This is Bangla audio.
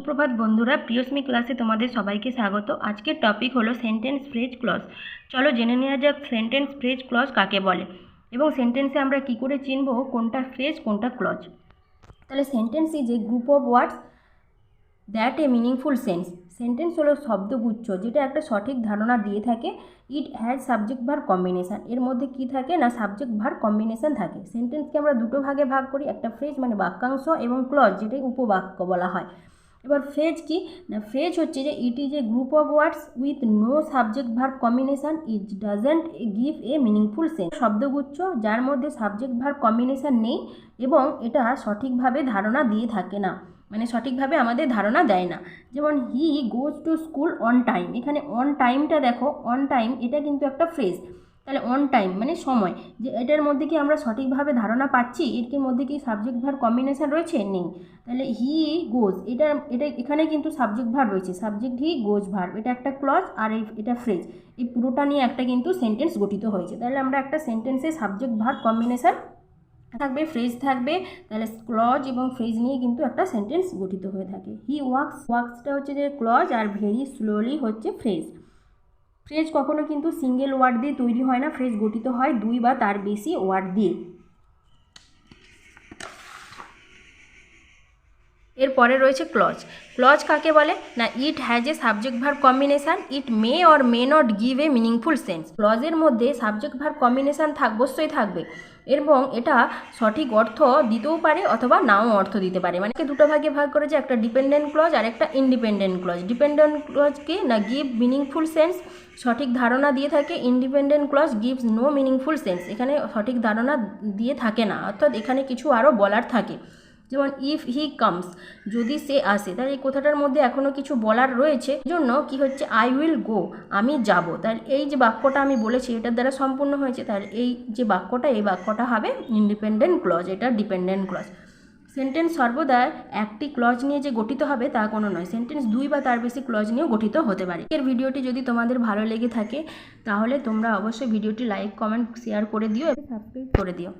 সুপ্রভাত বন্ধুরা, প্রিয়স্মি ক্লাসে তোমাদের সবাইকে স্বাগত। আজকের টপিক হলো সেন্টেন্স ফ্রেজ ক্লজ চলো জেনে নেওয়া যাক সেন্টেন্স ফ্রেজ ক্লজ কাকে বলে এবং সেন্টেন্সে আমরা কি করে চিনব, কোনটা ফ্রেজ কোনটা ক্লজ তাহলে sentence is a group of words that a meaningful sense sentence হলো শব্দগুচ্ছ, যেটা একটা সঠিক ধারণা দিয়ে থাকে। It has subject verb combination এর মধ্যে কি থাকে না সাবজেক্ট ভার কম্বিনেশান থাকে। সেন্টেন্সকে আমরা দুটো ভাগে ভাগ করি, একটা ফ্রেজ মানে বাক্যাংশ এবং ক্লজ যেটাই উপবাক্য বলা হয়। এবার ফ্রেজ কি? না ফ্রেজ হচ্ছে যে it is a group of words with no subject verb combination it doesn't give a meaningful sense শব্দগুচ্ছ, যার মধ্যে সাবজেক্ট ভার কম্বিনেশান নেই এবং এটা সঠিকভাবে ধারণা দিয়ে থাকে না। মানে সঠিকভাবে আমাদের ধারণা দেয় না। যেমন he goes to school on time এখানে অন টাইমটা দেখো অন টাইম এটা কিন্তু একটা ফ্রেজ তাহলে অন টাইম মানে সময়। যে এটার মধ্যে কি আমরা সঠিকভাবে ধারণা পাচ্ছি? এর মধ্যে কি সাবজেক্ট ভার কম্বিনেশন রয়েছে? নেই। তাহলে হি গোজ এটা এটা এখানে কিন্তু সাবজেক্ট ভার রয়েছে। সাবজেক্ট হি গোজ ভার এটা একটা ক্লজ আর এই, এটা ফ্রেজ এই পুরোটা নিয়ে একটা কিন্তু সেন্টেন্স গঠিত হয়েছে। তাহলে আমরা একটা সেন্টেন্সে সাবজেক্ট ভার কম্বিনেশান থাকবে ফ্রেজ থাকবে, তাহলে ক্লজ এবং ফ্রেজ নিয়ে কিন্তু একটা সেন্টেন্স গঠিত হয়ে থাকে। হি ওয়ার্কস ওয়ার্কসটা হচ্ছে যে ক্লজ আর ভেরি স্লোলি হচ্ছে ফ্রেজ ফ্রেজ কখনও কিন্তু সিঙ্গেল ওয়ার্ড দিয়ে তৈরি হয় না। ফ্রেজ গঠিত হয় দুই বা তার বেশি ওয়ার্ড দিয়ে। এরপরে রয়েছে ক্লজ ক্লজ কাকে বলে? না it has a subject verb combination it may or may not give a meaningful sense ক্লজের মধ্যে সাবজেক্ট ভার কম্বিনেশান থাক, অবশ্যই থাকবে। এবং এটা সঠিক অর্থ দিতেও পারে অথবা নাও অর্থ দিতে পারে। মানে দুটো ভাগে ভাগ করেছে, একটা ডিপেন্ডেন্ট ক্লজ আর একটা ইন্ডিপেন্ডেন্ট ক্লজ ডিপেন্ডেন্ট ক্লজকে না গিভ মিনিংফুল সেন্স সঠিক ধারণা দিয়ে থাকে। Independent clause gives no meaningful sense এখানে সঠিক ধারণা দিয়ে থাকে না। অর্থাৎ এখানে কিছু আরও বলার থাকে। যেমন ইফ হি কামস যদি সে আসে, তাহলে এই কথাটার মধ্যে এখনও কিছু বলার রয়েছে। জন্য কি হচ্ছে? আই উইল গো আমি যাব। তাহলে এই যে বাক্যটা আমি বলেছি, এটার দ্বারা সম্পূর্ণ হয়েছে। তাহলে এই যে বাক্যটা, এই বাক্যটা হবে ইন্ডিপেন্ডেন্ট ক্লজ এটা ডিপেন্ডেন্ট ক্লজ সেন্টেন্স সর্বদা একটি ক্লজ নিয়ে যে গঠিত হবে, তা কোনো নয়। সেন্টেন্স দুই বা তার বেশি ক্লজ নিয়েও গঠিত হতে পারে। এর ভিডিওটি যদি তোমাদের ভালো লেগে থাকে, তাহলে তোমরা অবশ্যই ভিডিওটি লাইক কমেন্ট শেয়ার করে দিও। এবং সাবস্ক্রাইব করে দিও।